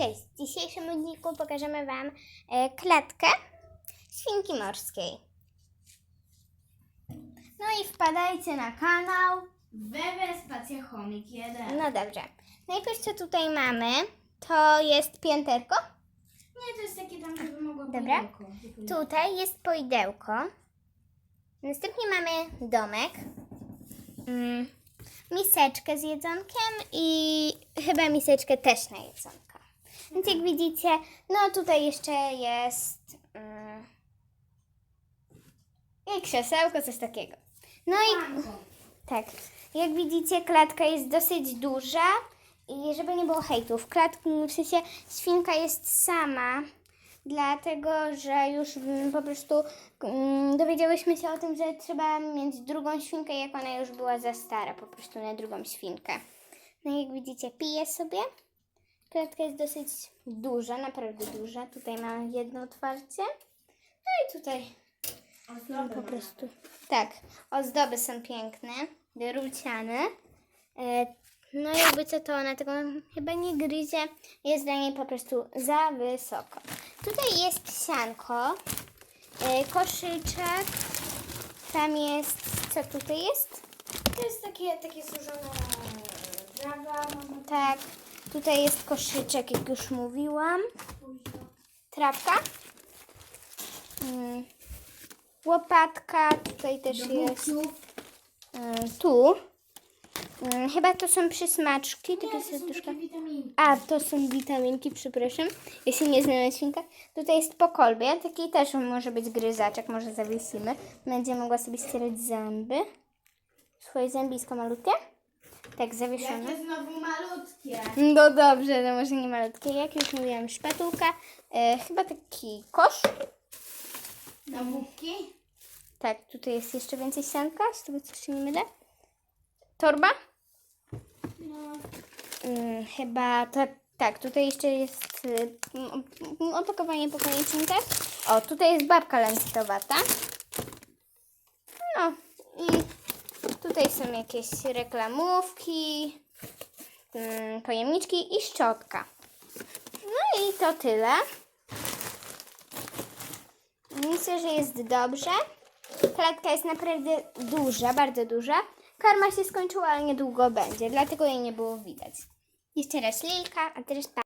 Cześć, w dzisiejszym odcinku pokażemy Wam e, klatkę świnki morskiej. No i wpadajcie na kanał. Wewe Spacja Chomik 1. No dobrze. Najpierw co tutaj mamy, to jest pięterko. Nie, to jest takie tam, żeby mogło Dobra. pudełko. Tutaj jest poidełko. Następnie mamy domek. Mm, miseczkę z jedzonkiem i chyba miseczkę też na jedzonko. Więc jak widzicie, no tutaj jeszcze jest mm, i krzesełko, coś takiego. No i tak, jak widzicie, klatka jest dosyć duża i żeby nie było hejtów, klatki, w sensie świnka jest sama, dlatego, że już mm, po prostu mm, dowiedziałyśmy się o tym, że trzeba mieć drugą świnkę, jak ona już była za stara, po prostu na drugą świnkę. No i jak widzicie, pije sobie. Klatka jest dosyć duża, naprawdę duża. Tutaj mam jedno otwarcie. No i tutaj no, po prostu. Tak, ozdoby są piękne, druciane. E, no jakby co to ona tego chyba nie gryzie, jest dla niej po prostu za wysoko. Tutaj jest sianko, e, koszyczek, tam jest, co tutaj jest? To jest takie, takie suszone trawa, mamy Tak, tutaj jest koszyczek, jak już mówiłam. Trawka. Mm. Łopatka, tutaj też jest. Mm, tu. Mm, chyba to są przysmaczki, tylko to są witaminki. A, to są witaminki, przepraszam. Ja się nie znam na świnkach. Tutaj jest po kolbie, taki też może być gryzaczek, może zawiesimy. Będzie mogła sobie ścierać zęby. Swoje zębisko malutkie. Tak, zawieszone. Jakie znowu malutkie. No dobrze, no może nie malutkie. Jak już mówiłam, szpatułka. E, chyba taki kosz. Na bubki. Tak, tutaj jest jeszcze więcej sianka, z tego co się nie mylę. Torba. No. Mm, chyba tak, tak, tutaj jeszcze jest y, mm, opakowanie po koniecznikach. O, tutaj jest babka lancetowata. No tutaj są jakieś reklamówki, mm, pojemniczki i szczotka. No i to tyle. Myślę, że jest dobrze. Klatka jest naprawdę duża, bardzo duża. Karma się skończyła, ale niedługo będzie, dlatego jej nie było widać. Jeszcze raz Lilka, a teraz pa.